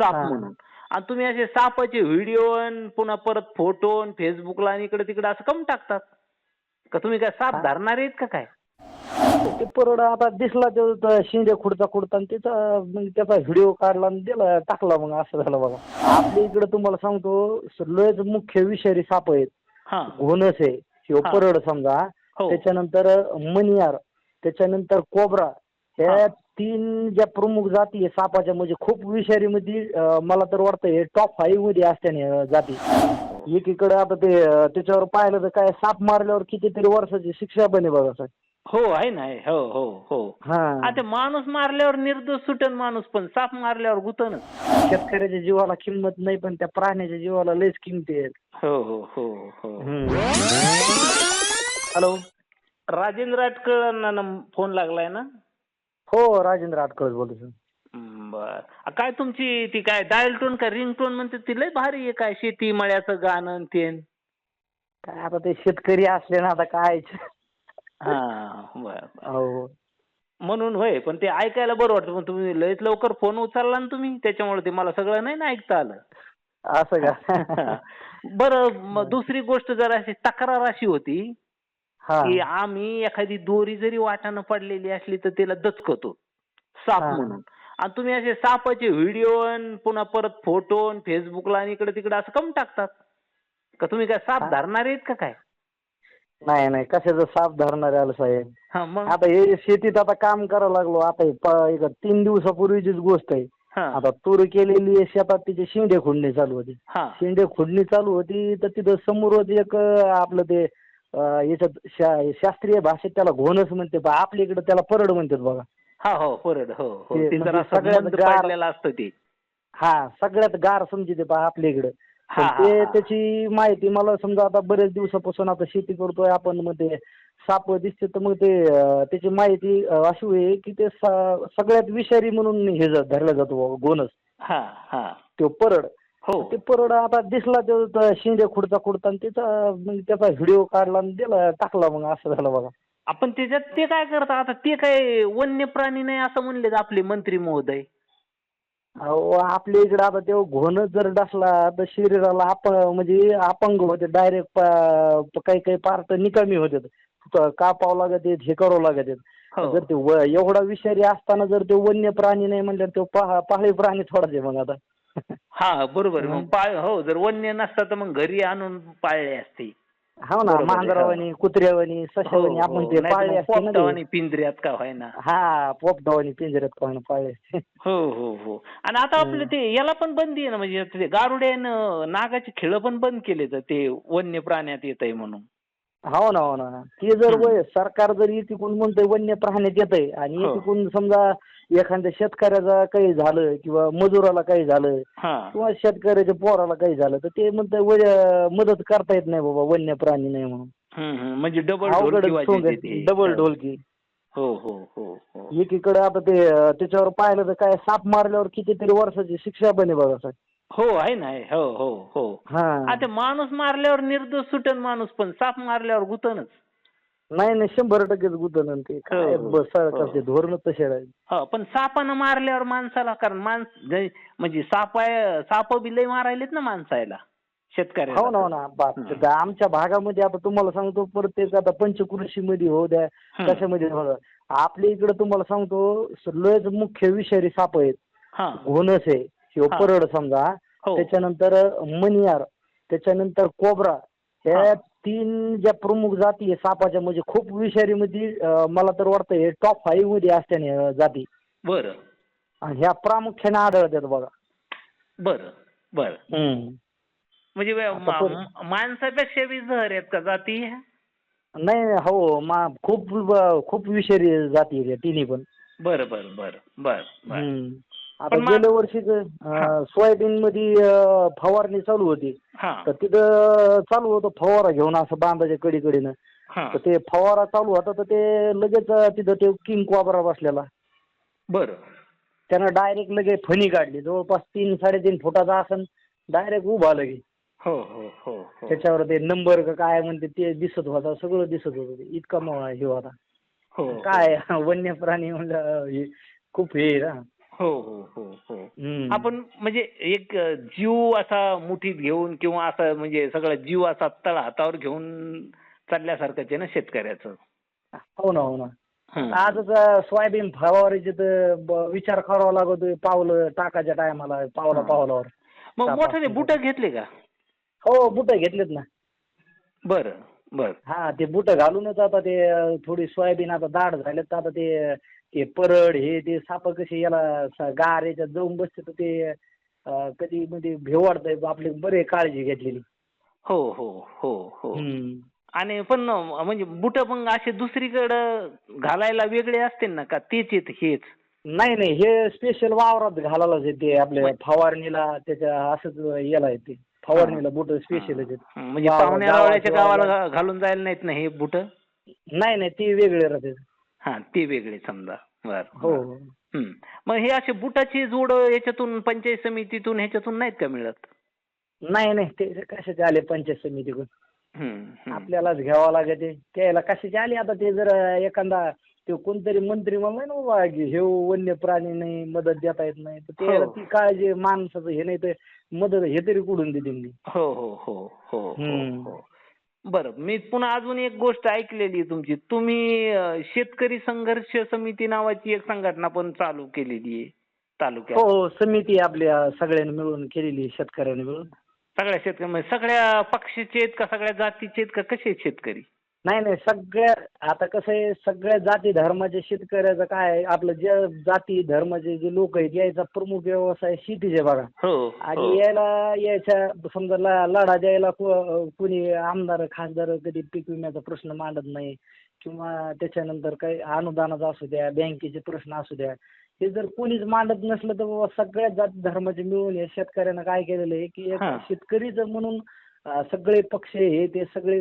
साप. म्हणून. आणि तुम्ही असे सापाचे व्हिडिओ पुन्हा परत फोटो फेसबुकला आणि इकडे तिकडे असं कम टाकतात. का तुम्ही काय साप. धरणार आहेत का काय? ते परड आता दिसला तो तो शिंदे खुडचा खुडता आणि मग त्याचा व्हिडिओ काढला आणि दिला टाकला मग असं झालं बघा. आपल्या इकडे तुम्हाला सांगतो स- लयच मुख्य विषारी साप आहेत. हा. घोणस आहे. हा. परड समजा. हो. त्याच्यानंतर मनियार त्याच्यानंतर कोबरा. ह्या हा. तीन ज्या प्रमुख जाती आहे सापाच्या म्हणजे खूप विषारी मध्ये अं, मला तर वाटतं हे टॉप फाईव्हमध्ये असत्या ना जाती. एकीकडे आता ते अं, त्याच्यावर पाहिलं तर काय साप मारल्यावर कितीतरी वर्षाची शिक्षा बने बघा सर हो आहे ना आहे. हो हो हो. हा. आता माणूस मारल्यावर निर्दोष सुटन माणूस पण साप मारल्यावर गुतनच. शेतकऱ्याच्या जीवाला किंमत नाही पण त्या प्राण्याच्या जीवाला लयच किमती आहेत. हो हो हो हो. हॅलो. राजेंद्र आटकळांना फोन लागलाय ना? हो राजेंद्र आटकळ बोलतो सर. बर. काय तुमची ती काय डायल टोन का रिंग टोन म्हणते ती लय भारी आहे काय शेती मळ्याचं गाणं आणि तेन? काय आता ते शेतकरी असले ना आता काय? हा बर बर. हो. म्हणून होय पण ते ऐकायला बरं वाटतं पण तुम्ही लयच लवकर फोन उचलला ना तुम्ही त्याच्यामुळे ते मला सगळं नाही ना ऐकता आलं. असं का? बरं मग दुसरी गोष्ट जर अशी तक्रार अशी होती की आम्ही एखादी दोरी जरी वाटानं पडलेली असली तर त्याला दचकतो. साप. म्हणून. आणि तुम्ही असे सापाचे व्हिडिओ पुन्हा परत फोटो फेसबुकला आणि इकडे तिकडे असं कम टाकतात. का तुम्ही काय साप. धरणार आहेत का काय? नाही नाही. कशाचं साप धरणार आलं साहेब? हा आता हे शेतीत आता काम करायला लागलो. आता एक तीन दिवसापूर्वीचीच गोष्ट आहे. आता तूर केलेली आहे शेतात तिची शेंडे खुडणी चालू होती. शेंडे खुडणी चालू होती तर तिथं समोरच एक अं, आपलं ते याच्यात शा- शास्त्रीय भाषेत त्याला घोणच म्हणते पण आपल्या इकडे त्याला परड म्हणतात बघा. हा हो परत हो हो. ते ते म्हणजे जरा सगळ्यात गार- पाडलेलं असतं ते. हा सगळ्यात गार समजते पहा आपल्या इकडे. हा, हा, ते हा. त्याची माहिती मला समजा आता बरेच दिवसापासून आता शेती करतोय आपण मग ते साप दिसते तर मग ते अं, त्याची माहिती अं, अशी आहे की ते स- सगळ्यात विषारी म्हणून हे ज- धरला जातो बाबा, गोनस हा हा. तो परड. हो. ते परड आता दिसला तो तो शिंदे खुडचा खुडता आणि त्याचा मग त्याचा व्हिडिओ काढला आणि दिला टाकला मग असं झालं बघा. आपण त्याच्यात ते काय करतात आता ते काय वन्य प्राणी नाही असं म्हणले आपले मंत्री महोदय. अहो आपल्या इकडे आता ते घोणच जर डसला तर शरीराला आप म्हणजे अपंग होते डायरेक्ट काही काही पार्ट निकामी होते. कापावं लागत आहेत, हे करावं लागत आहेत. हो. जर ते व- एवढा विषारी असताना जर ते वन्य प्राणी नाही म्हणल्यावर तो पा- पाळीव प्राणी थोडाच आहे मग आता. हा बरोबर. मग? पाळ हो जर वन्य नसता तर मग घरी आणून पाळले असते. हो ना बरोबर. आहे, मांजरावानी कुत्र्यावानी सशावानी आपण ते पाळले असते ना ते. आणि पिंजऱ्यात का व्हायना हा पोपटावानी पिंजऱ्यात कोण पाळले असते. हो हो हो. आणि आता आपलं ते याला पण बंदी आहे ना म्हणजे ते गारुड्यानं नागाची खेळ पण बंद केले तर ते वन्य प्राण्यात येत आहे म्हणून. हो ना हो ना ते जर. वय सरकार जर इतिकून म्हणतंय वन्य प्राण्यात येतंय आणि हो. इतिकून समजा एखाद्या शेतकऱ्याचा काही झालं किंवा मजुराला काही झालं हा. किंवा शेतकऱ्याच्या पोराला काही झालं तर ते म्हणतंय वय- मदत करता येत नाही बाबा वन्य प्राणी नाही म्हणून. हम्म, हम्म. म्हणजे डबल अवघड डबल ढोलकी. हो हो हो हो. एकीकडे आता ते अं, त्याच्यावर पाहिलं तर काय साप मारल्यावर कितीतरी वर्षाची शिक्षा बने बघा सर हो आहे ना आहे. हो हो हो हा आता माणूस मारल्यावर निर्दोष सुटन माणूस पण साप मारल्यावर गुतनच नाही नाही शंभर टक्केच गुतन ते काय हो, हो. धोरण तसे आहे हो पण सापानं मारल्यावर माणसाला कारण माणस जे- म्हणजे साप साप बी लय मारायलेत ना माणसाला शेतकऱ्याला हो ना हो ना बाप आमच्या भागामध्ये आता तुम्हाला सांगतो प्रत्येक आता पंचकृषी मध्ये हो द्या हम्म. कशामध्ये हो द्या. आपल्या इकडे तुम्हाला सांगतो लयच मुख्य विषारी साप आहेत हा घोणस आहे किंवा. परड समजा हो त्याच्यानंतर मनियार त्याच्यानंतर कोबरा ह्या हा. तीन ज्या प्रमुख जाती आहे सापाच्या म्हणजे खूप विषारी मध्ये अं, मला तर वाटतं हे टॉप फाईव्हमध्ये असत्या ना ह्या जाती बर आणि ह्या प्रामुख्याने आढळतात बघा बर बर हम्म. म्हणजे वे- आता मा- पर- मा- माणसापेक्षा बी जहर आहेत का जाती? नाही हो मा खूप खूप विषारी जाती आहेत या तिन्ही पण बर बर बर बर बर हम्म. आता पण मा- गेल्या वर्षी सोयाबीन मध्ये फवारणी चालू होती. हा. तर तिथं चालू होतं फवारा घेऊन असं बांधाच्या कडीकडीनं. हा. तर ते फवारा चालू होता तर ते लगेच अं, तिथं ते किंग कोबरा बसलेला. बर. त्यानं डायरेक्ट लगेच फणी काढली. जवळपास तीन साडेतीन फुटाचा आसन डायरेक्ट उभा लगे. हो हो हो हो. त्याच्यावर ते नंबर काय म्हणते ते दिसत होता सगळं दिसत होतं. ते इतका मग हे होता. हो. काय वन्य प्राणी म्हणलं हे खूप हे ना. हो हो हो हो. आपण म्हणजे एक जीव असा मुठीत घेऊन किंवा असा म्हणजे सगळा जीव असा तळ हातावर घेऊन चालल्यासारखंच आहे ना शेतकऱ्याचं? हो ना हो ना. आजच अं, सोयाबीन ब- विचार करावा लागतोय पावलं टाकायच्या टायमाला पावला. पावलावर. मग असतील बुट घेतले का? हो बुट घेतलेत ना. बरं बरं. हा ते बुट घालूनच आता ते थोडी सोयाबीन आता दाट झालेत आता ते ते परड हे ते साप कसे याला स- गार याच्यात जाऊन बसते तर ते अं, कधी मध्ये भेव वाटतंय आपली बरे काळजी घेतलेली. हो हो हो हो. हम्म. आणि पण म्हणजे बुट मग असे दुसरीकडं घालायला वेगळे असतील ना का? तेच आहेत हेच. नाही नाही हे स्पेशल वावरात घालायलाच आहे ते आपल्या फवारणीला त्याच्या असंच याला आहे ते. फवारणीला बुट स्पेशल आहेत. म्हणजे पाहुण्या गावाच्या गावाला. घा- घालून जायला नाहीत ना हे बुट? नाही नाही ते वेगळे राहते हा ते वेगळे समजा बर हो हम्म. मग हे असे बुटाची जोड याच्यातून पंचायत समितीतून ह्याच्यातून नाहीत का मिळत नाही नाही ते कशाचे आले पंचायत समितीकडून हम्म, हम्म. आपल्यालाच घ्यावं लागते त्याला कशाचे आले आता ते जर एखादा ते कोणतरी मंत्री म्हणलं ना बाबा की हे वन्य प्राणी नाही मदत देता येत नाही तर त्याला हो. ती काळजी माणसाचं हे नाही तर मदत हे तरी कुठून देतील हो हो हो हो हो हम्म. हो बरं मी पुन्हा अजून एक गोष्ट ऐकलेली आहे तुमची. तुम्ही शेतकरी संघर्ष समिती नावाची एक संघटना पण चालू केलेली आहे तालुक्यात. हो हो समिती आपल्या सगळ्यांनी मिळून केलेली शेतकऱ्यांनी मिळून. सगळ्या शेतकरी म्हणजे सगळ्या पक्षाचे आहेत का सगळ्या जातीचे आहेत का कसे आहेत शेतकरी? नाही नाही सगळ्या आता कसं आहे सगळ्या जाती धर्माचे शेतकऱ्याचं काय आहे, आपलं जे जाती धर्माचे जे लोक आहेत याचा प्रमुख व्यवसाय शेतीचे बघा हो आणि हो. यायला यायच्या समजा ल- लढा द्यायला कु- कुणी आमदार खासदार कधी पीक विम्याचा प्रश्न मांडत नाही किंवा त्याच्यानंतर काही अनुदानाचा असू द्या बँकेचे प्रश्न असू द्या हे जर कोणीच मांडत नसलं तर बाबा सगळ्या जाती धर्माचे मिळून या शेतकऱ्यानं काय केलेलं आहे की एक हा. शेतकरीच म्हणून सगळे पक्ष हे ते सगळे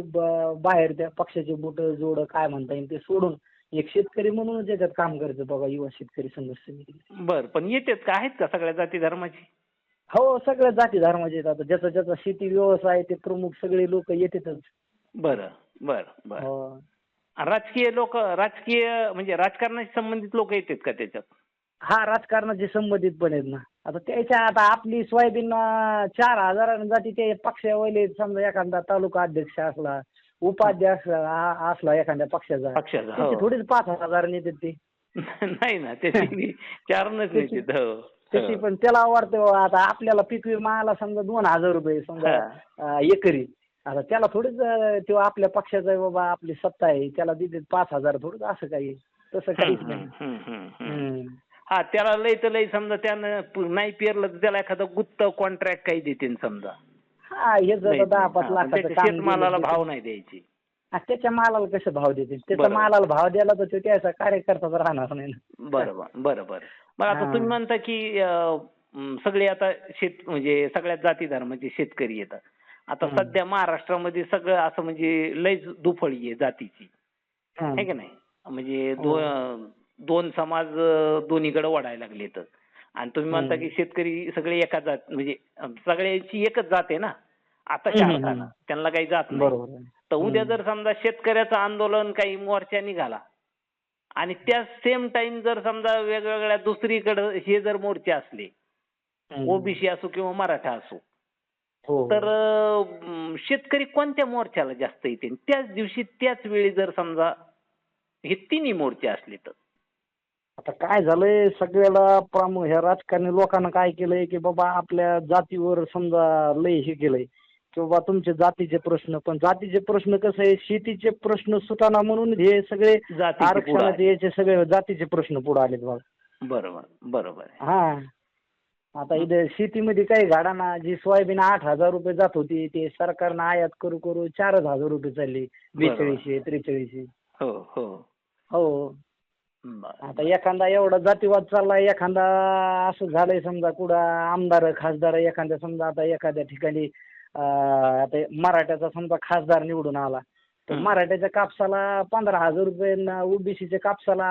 बाहेर त्या पक्षाचे बोट जोड काय म्हणता येईल ते सोडून एक शेतकरी म्हणूनच याच्यात काम करायचं बघा युवा शेतकरी संघर्ष समिती. बर पण येतात का? आहेत का सगळ्या जाती धर्माची? हो सगळ्या जाती धर्माचे आता. ज्याचा ज्याचा शेती व्यवसाय ते प्रमुख सगळे लोक येतातच. बरं बरं बरं. हो. राजकीय लोक राजकीय म्हणजे राजकारणाशी संबंधित लोक येतात का त्याच्यात? हा राजकारणाचे संबंधित पण आहेत ना. आता त्याच्या आता आपली सोयाबीन चार हजारानं जाती ते पक्षावाले समजा एखादा तालुका अध्यक्ष असला उपाध्यक्ष आ- असला एखाद्या पक्षाचा पक्षाचा त्याची हो थोडीच पाच हजार नेतात ते नाही ना त्याची चारणच नाही त्याची- तिथं हो. त्याची पण त्याला वाटतं बाबा आता आपल्याला पीक विमा आला समजा दोन हजार रुपये समजा अं, एकरी आता त्याला थोडीच अं, तो आपल्या पक्षाचा आहे बाबा आपली सत्ता आहे त्याला देते पाच हजार थोडंच असं काही तसं काहीच हम्म, नाही हम्म, हम्म, हम्म. हम्म. हा त्याला लय तर लय समजा त्यानं नाही पेरलं तर त्याला एखादं गुत्त कॉन्ट्रॅक्ट काही देतील समजा हा हे जर लय- दहा पाच हा, लाखाचं त्याच्या काम शेतमालाला दिलं भाव नाही द्यायची हा, त्याच्या मालाला कसं भाव देतील त्याच्या बरोबर. मालाला भाव द्यायला तर तो त्याचा कार्यकर्ताच राहणार नाही ना बरोबर बरोबर मग आता हा. तुम्ही म्हणता की अं, म, सगळे आता शेत म्हणजे सगळ्या जाती धर्माचे शेतकरी येतात आता हम्म. सध्या महाराष्ट्रामध्ये सगळं असं म्हणजे लयच दुफळी आहे जातीची हम्म. आहे का नाही म्हणजे हो. दोन समाज दोन्हीकडे वाढायला लागले तर आणि तुम्ही म्हणता. की शेतकरी सगळे एका जात म्हणजे सगळ्याची एकच जात आहे ना आता. त्यांना काही जात नाही. तर उद्या. जर समजा शेतकऱ्याचं आंदोलन काही मोर्चा निघाला आणि त्या सेम टाइम जर समजा वेगवेगळ्या दुसरीकडे हे जर मोर्चे असले. ओबीसी असो किंवा मराठा असो हो तर अं, शेतकरी कोणत्या मोर्चाला जास्त येते त्याच दिवशी त्याच वेळी जर समजा हे तिन्ही मोर्चे असले तर आता काय झालंय सगळ्याला प्रामुख ह्या राजकारणी लोकांना काय केलंय की बाबा आपल्या जातीवर समजा लय हे केलंय की बाबा तुमचे जातीचे प्रश्न पण जातीचे प्रश्न कसं आहे शेतीचे प्रश्न सुटाना म्हणून हे सगळे जातीचे पुढं आरक्षणाचे याचे सगळे जातीचे प्रश्न पुढे आलेत बघा आहे. बरोबर बरोबर आहे. हा आता इथे शेतीमध्ये काही झाडांना जी सोयाबीन आठ हजार रुपये जात होती ते सरकारनं आयात करू करू चारच हजार रुपये चालली बरोबर. बेचाळीसशे त्रेचाळीसशे हो हो हो. आता एखादा एवढा जातीवाद चाललाय एखादा असं झालंय समजा कुठं आमदार खासदार एखाद्या समजा आता एखाद्या ठिकाणी आता मराठ्याचा समजा खासदार निवडून आला तर. मराठ्याच्या कापसाला पंधरा हजार रुपये ओबीसीच्या कापसाला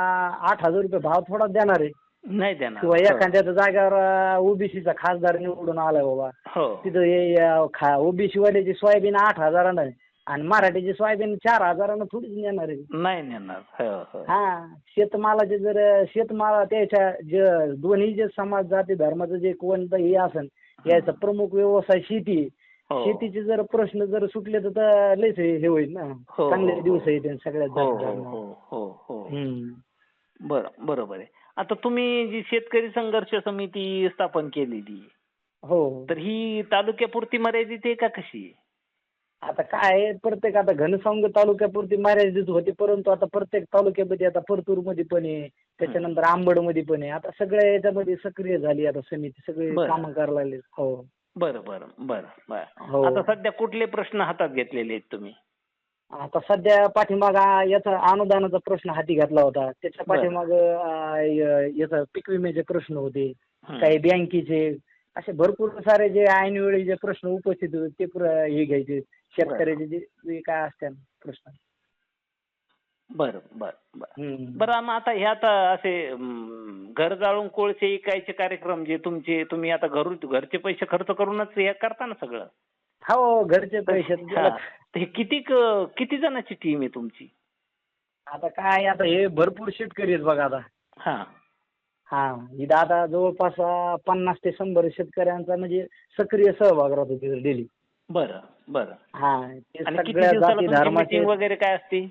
आठ हजार रुपये भाव थोडा देणार आहे नाही देणार किंवा हो. एखाद्याच्या जागेवर ओबीसीचा खासदार निवडून आलाय बाबा हो तिथं ओबीसी वाल्याची सोयाबीन आठ हजारानं आहे. आणि मराठीची सोयाबीन चार हजारानं थोडीच नेणार आहे नाही नेणार हो हो हा शेतमालाचे जर शेतमाला त्याच्या जे दोन्ही जे समाज जाती धर्माचं जे कोणतं हे असन याचा प्रमुख व्यवसाय शेती आहे. हो शेतीचे जर प्रश्न जर सुटले तर तर लयच हे हे होईल ना हो, चांगले हो, दिवस हो. येतील सगळ्यात हो हो. हो. बरं बरोबर आहे आता तुम्ही जी शेतकरी संघर्ष समिती स्थापन केलेली आहे, हो तर ही तालुक्यापुरती मर्यादित आहे का कशी आहे? आता काय आहे, प्रत्येक आता घनसावंग तालुक्यापुरती मर्यादित होती परंतु आता प्रत्येक तालुक्यामध्ये आता परतूरमध्ये पण आहे त्याच्यानंतर आंबडमध्ये पण आहे. आता सगळ्या याच्यामध्ये सक्रिय झाली आता समिती सगळे बरं. कामं करायला लागले. हो. बरं बरं बरं बरं. हो. आता सध्या कुठले प्रश्न हातात घेतलेले आहेत तुम्ही? आता सध्या पाठीमाग याचा अनुदानाचा प्रश्न हाती घातला होता. त्याच्या बरं. पाठीमाग याचा पीक विम्याचे प्रश्न होते. हं. काही बँकेचे. असे भरपूर सारे जे ऐनवेळी जे प्रश्न उपस्थित होते ते प्र- हे घ्यायचे. शेतकऱ्याचे जे काय असतात प्रश्न. बरं बरं बरं. मग आता हे आता असे घर जाळून कोळसे इकायचे कार्यक्रम जे तुमचे तुम्ही आता घरून घरचे पैसे खर्च करूनच हे करता ना सगळं? हो घरचे पैसे हा. किती किती जणांची टीम आहे तुमची? आता काय आता हे भरपूर शेतकरी आहेत बघा आता. हा. हा इथं आता जवळपास पन्नास ते शंभर शेतकऱ्यांचा म्हणजे सक्रिय सहभाग राहतो तिथे डेली बरं बरं हा ते आणि किती सगळ्या दिवसाला जाती तुमची धर्माचे meeting वगैरे काय असते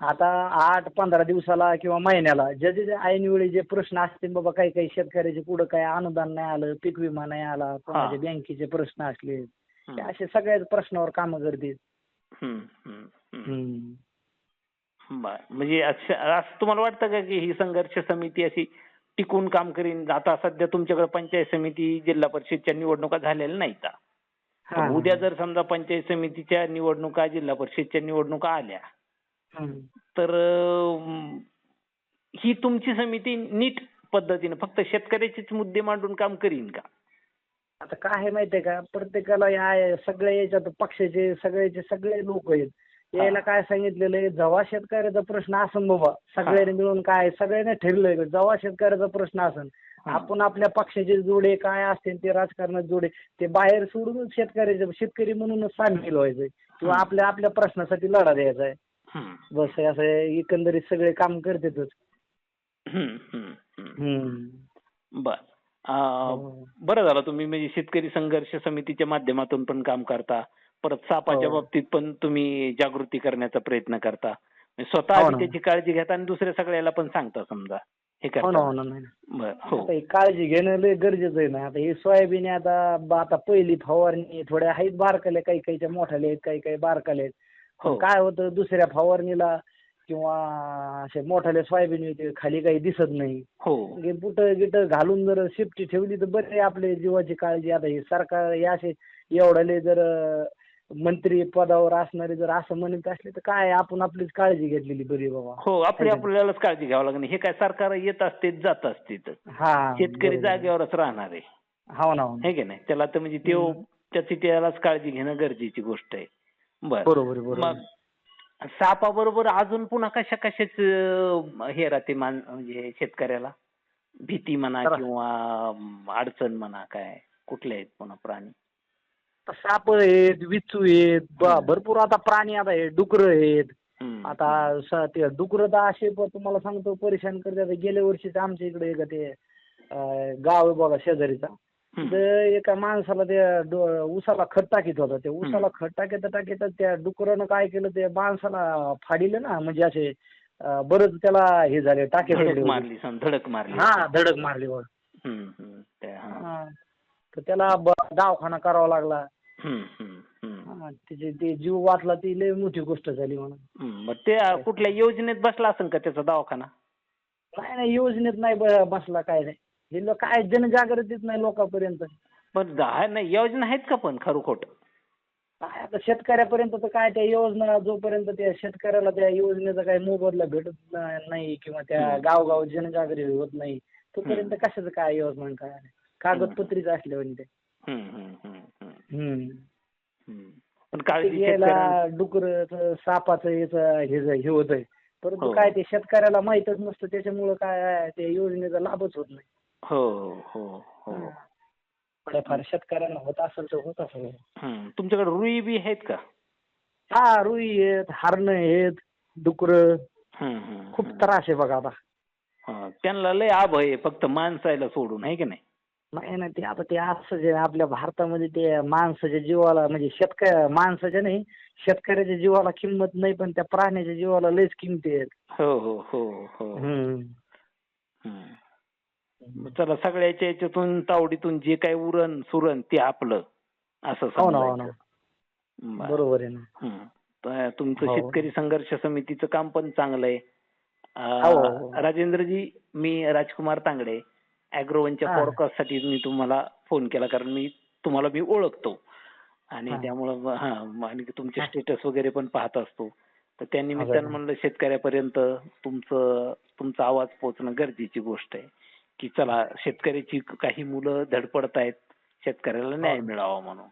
आता आठ पंधरा दिवसाला किंवा महिन्याला जे जे जे ऐनवेळी जे प्रश्न असतील बाबा काही काही शेतकऱ्याचे पुढे काय अनुदान नाही आलं पीक विमा नाही आला कोणाचे बँकेचे प्रश्न असले ते. असे सगळ्याच प्रश्नावर कामं करते. हम्म. बरं. म्हणजे असं असं तुम्हाला वाटतं का की ही संघर्ष समिती अशी टिकून काम करीन आता सध्या तुमच्याकडे पंचायत समिती जिल्हा परिषदच्या निवडणुका झालेल्या नाहीत का? उद्या जर समजा पंचायत समितीच्या निवडणुका जिल्हा परिषदच्या निवडणुका आल्या. तर ही तुमची समिती नीट पद्धतीने फक्त शेतकऱ्याचेच मुद्दे मांडून काम करीन का? आता काय आहे माहितीये का? प्रत्येकाला या सगळ्या याच्यात पक्षाचे सगळ्याचे सगळे लोक आहेत. यायला काय सांगितलेलं आहे? जेव्हा शेतकऱ्याचा प्रश्न असन बाबा सगळ्यांनी मिळून काय सगळ्यांनी ठरलंय जेव्हा शेतकऱ्याचा प्रश्न असन आपण आपल्या पक्षाचे जोडे काय असतील ते राजकारणात जोडे ते बाहेर सोडून शेतकऱ्याचे शेतकरी म्हणूनच सामील व्हायचंय किंवा. आपल्या आपल्या प्रश्नासाठी लढा द्यायचा आहे. बस असं एकंदरीत सगळे काम करतातच. बर अं, हो. बरं झालं तुम्ही म्हणजे शेतकरी संघर्ष समितीच्या माध्यमातून पण काम करता परत सापाच्या हो. बाबतीत पण तुम्ही जागृती करण्याचा प्रयत्न करता म्हणजे स्वतः हो. त्याची काळजी घेता आणि दुसऱ्या सगळ्याला पण सांगता समजा हे हो ना करता हो ना नाही बर हो. आता ही काळजी घेणं लय गरजेचं आहे ना. आता हे सोयाबीन आहे आता ब- आता पहिली फवारणी थोड्या आहेत बारकाल्या काही काहीच्या मोठाले आहेत काही काही बारकाले आहेत. हो. पण काय होतं दुसऱ्या फवारणीला किंवा असे मोठाले सोयाबीन येते खाली काही दिसत नाही. हो. बुट गिट घालून जर शिफ्टी ठेवली तर बरे आपले जीवाची काळजी. आता हे सरकार हे असे एवढाले जर अं, मंत्री पदावर असणारे जर असं म्हणत असले तर काय आपण आपलीच काळजी घेतलेली बरी बाबा हो आपली? आपल्यालाच काळजी घ्यावं लागणार हे काय सरकार येत असते जात असते. हा शेतकरी. जागेवरच राहणार आहे हो ना हो ना. हे की नाही त्याला तर म्हणजे ते. त्याची त्यालाच काळजी घेणं गरजेची गोष्ट आहे बर बरोबर मग सापाबरोबर अजून पुन्हा कशा कशाच हे राहते मान म्हणजे शेतकऱ्याला भीती म्हणा किंवा अडचण म्हणा काय कुठले आहेत पुन्हा प्राणी साप आहेत विचू आहेत ब- भरपूर आता प्राणी आता हे डुकर आहेत हम्म. आता स- ते डुकर तर असे प- तुम्हाला सांगतो परेशान करतात गेल्या वर्षीच आमच्या इकडे एक ते अं, गाव आहे बघा शेजारीचा हम्म. तर एका माणसाला ते डो- उसाला खत टाकीत होता ते उसाला खत टाकीत टाकीत त्या डुकरानं काय केलं ते माणसाला फाडिलं ना म्हणजे असे अं, बरंच त्याला हे झाले टाके पडले धडक होते. मारली धडक मारली हा धडक मारली बघ हम्म, हम्म. ते, हा. हा. तर त्याला ब- दवाखाना करावा लागला हा, त्याचे ते जीव वाचला ती लय मोठी गोष्ट झाली म्हणून. मग ते अं, कुठल्या योजनेत बसला असेल का त्याचा दवाखाना नाही नाही योजनेत नाही ब- बसला काय नाही हे लोक काय जनजागृतीच नाही लोकांपर्यंत पण हा नाही योजना आहेत का पण खरं खोट काय आता शेतकऱ्यापर्यंत तर काय त्या योजना जोपर्यंत त्या शेतकऱ्याला त्या योजनेचा काही मोबदला भेटत ना- नाही किंवा त्या हम्म. गावगाव जनजागृती होत नाही तोपर्यंत. कशाचं काय योजना आणि काय नाही कागदपत्रीच असल्यावर ते हम्म, हम्म. हम्म. पण काळजी घ्यायला शेतकऱ्यांना डुकर सापाचं याचं हे हे होत आहे परंतु हो. काय ते शेतकऱ्याला माहीतच नसतं त्याच्यामुळं काय त्या योजनेचा लाभच होत नाही. हो हो हो. थोड्याफार शेतकऱ्यांना होत असेल तर होत असेल. हम्म. तुमच्याकडे रुई बी आहेत का? हा रुई आहेत हरण आहेत डुकर. खूप. त्रास आहे बघा आता. हा, त्यांना लय आभय आहे फक्त माणसायला सोडून आहे की नाही? नाही ना ते आता ते असं जे आपल्या भारतामध्ये ते माणसाच्या जीवाला म्हणजे शेतकऱ्या माणसाच्या नाही शेतकऱ्याच्या जीवाला किंमत नाही पण त्या प्राण्याच्या जीवाला लयच किमती आहेत हो हो हो हो हम्म. हम्म. चला सगळ्याच्या याच्यातून तावडीतून जे काही उरण सुरण ते आपलं असं हो ना हो ना समजायचं. बरं. बरोबर आहे ना हम्म. तर तुमचं हो. शेतकरी संघर्ष समितीचं काम पण चांगलं आहे हो, हो. राजेंद्रजी मी राजकुमार तांगडे अॅग्रोवनच्या. पॉडकास्टसाठी मी तुम्हाला फोन केला कारण मी तुम्हाला मी ओळखतो आणि. त्यामुळं हा आणि तुमचे स्टेटस वगैरे पण पाहत असतो तर त्या. निमित्तानं म्हणलं शेतकऱ्यापर्यंत तुमचं तुमचा आवाज पोहोचणं गरजेची गोष्ट आहे की चला शेतकऱ्याची काही मुलं धडपडतायत शेतकऱ्याला न्याय हो. मिळावा म्हणून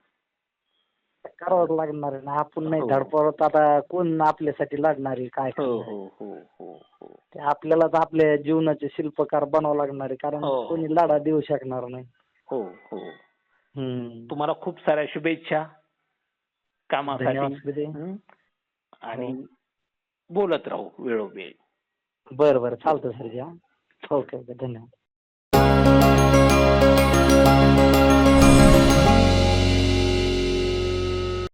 करावंच लागणार आहे ना आपण नाही हो. धडपडत आता कोण आपल्यासाठी लढणार आहे काय हो करणार? हो हो हो हो ते आपल्यालाच आपल्या जीवनाचे शिल्पकार बनावं लागणार आहे कारण हो. कोणी लढा देऊ शकणार नाही हो हो हम्म. तुम्हाला खूप साऱ्या शुभेच्छा कामासाठी धन्यवाद. हं? आणि. बोलत राहू वेळोवेळी बरं बरं चालतं सर ओके ओके धन्यवाद